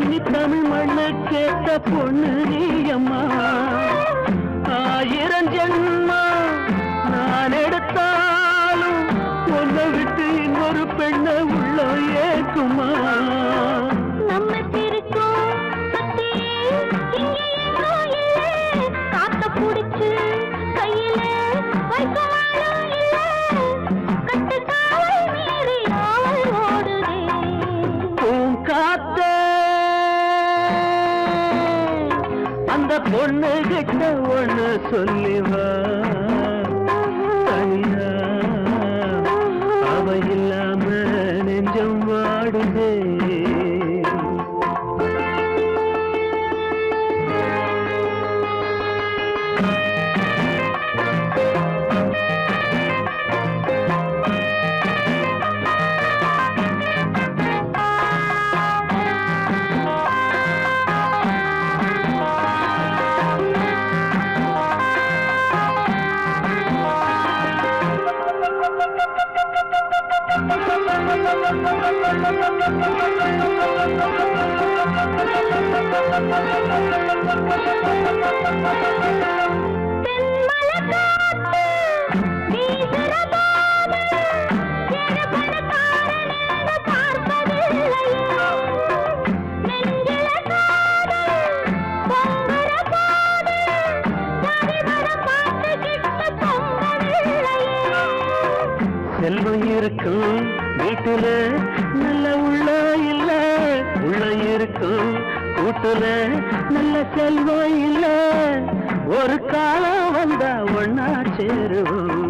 தண்ணி தமிழ் மண்ணு கேட்ட பொண்ணு நீயம்மா ஆயிரம் ஜென்மா நான் எடுத்தாலும் உன்னை விட்டு இன்னொரு பெண்ணை உள்ள ஏக்குமா பொண்ணு கிட்ட ஒண்ணு சொல்லிவா. ಸೇರುವ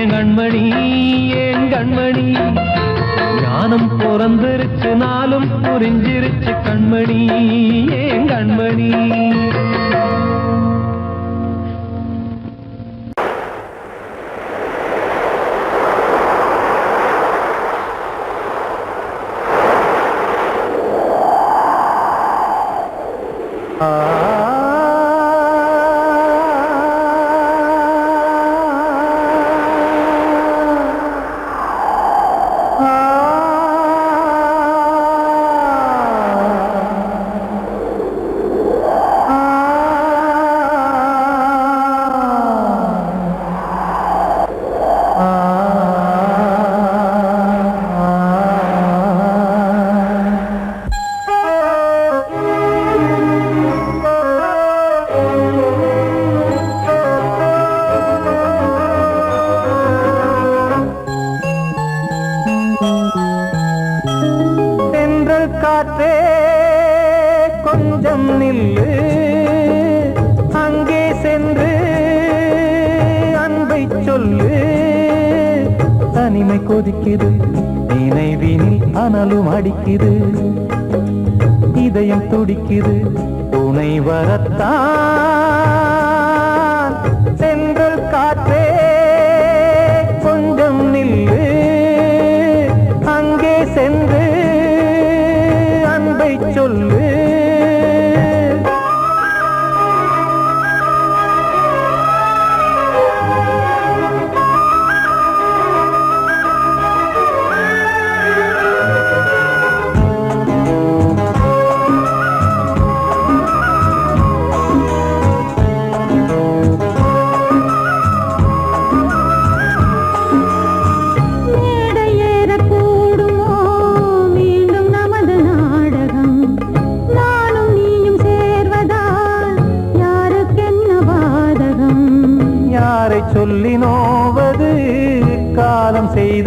ஏன் கண்மணி ஏன் கண்மணி? ஞானம் பிறந்திருச்சு நாளும் புரிஞ்சிருச்சு கண்மணி ஏன் கண்மணி? சென்று அன்பை சொல்லு.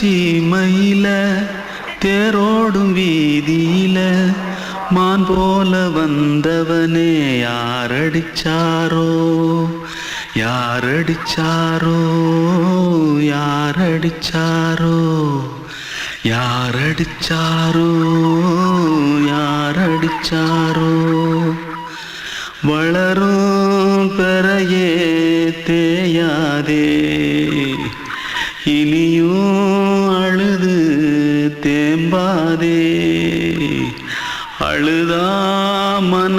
சீமையில தேரோடும் வீதியில மான் போல வந்தவனே யாரடிச்சாரோ? யாரடிச்சாரோ? யாரடிச்சாரோ? யாரடிச்சாரோ? யாரடிச்சாரோ?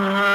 Uh-huh.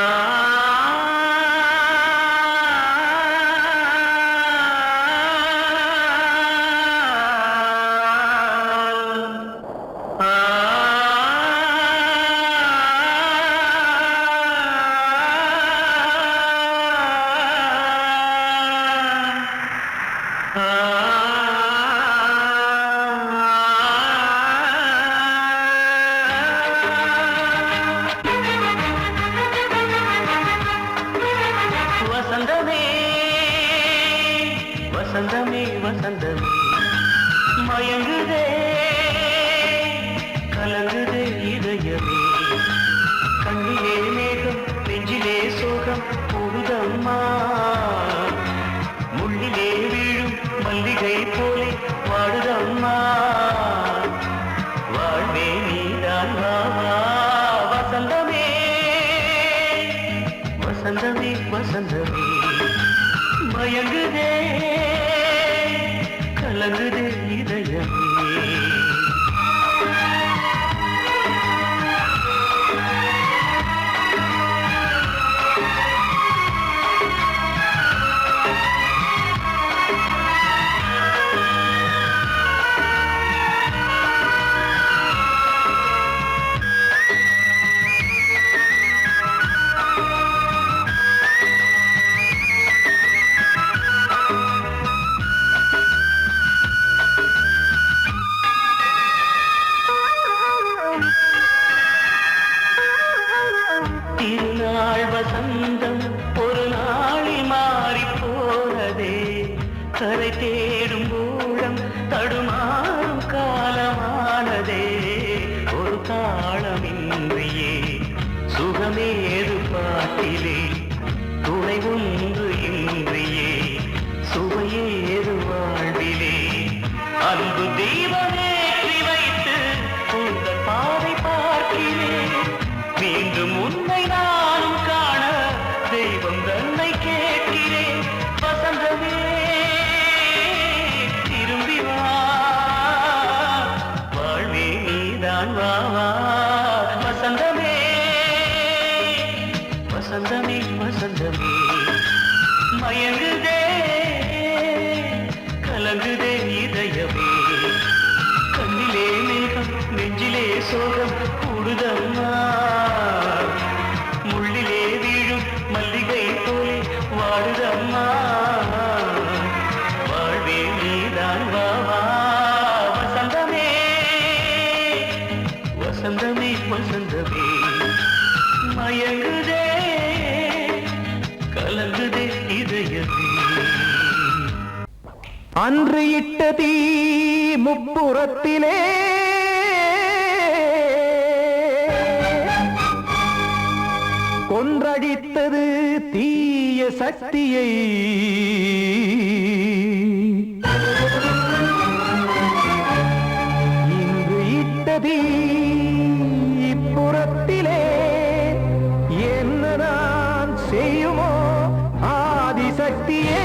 തഴുതേ ഹൃദയമേ കണ്ണിലെ മേഘം നെഞ്ചിലെ ശോകം அன்று இட்ட தீ முப்புறத்திலே. கொன்றடித்தது தீய சக்தியை. இன்று இட்டதீ இப்புறத்திலே என்ன நான் செய்யுமோ ஆதிசக்தியே.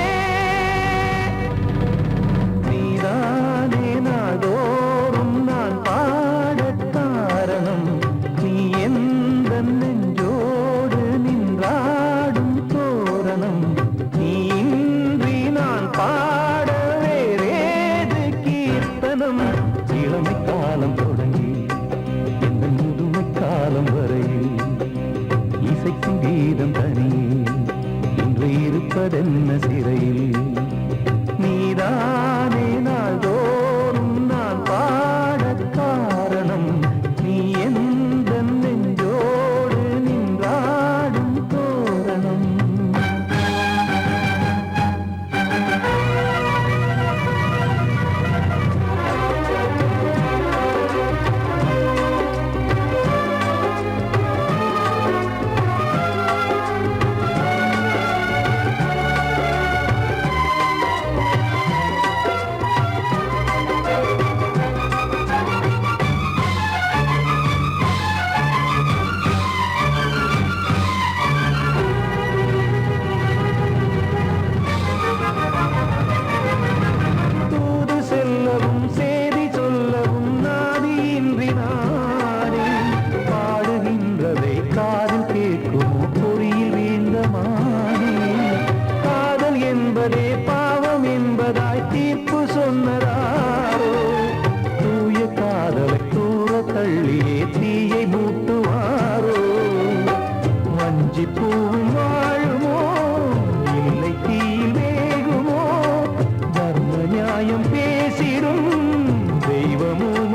சிரும் தெய்வமும்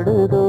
ஊஞ்சலாடுதோ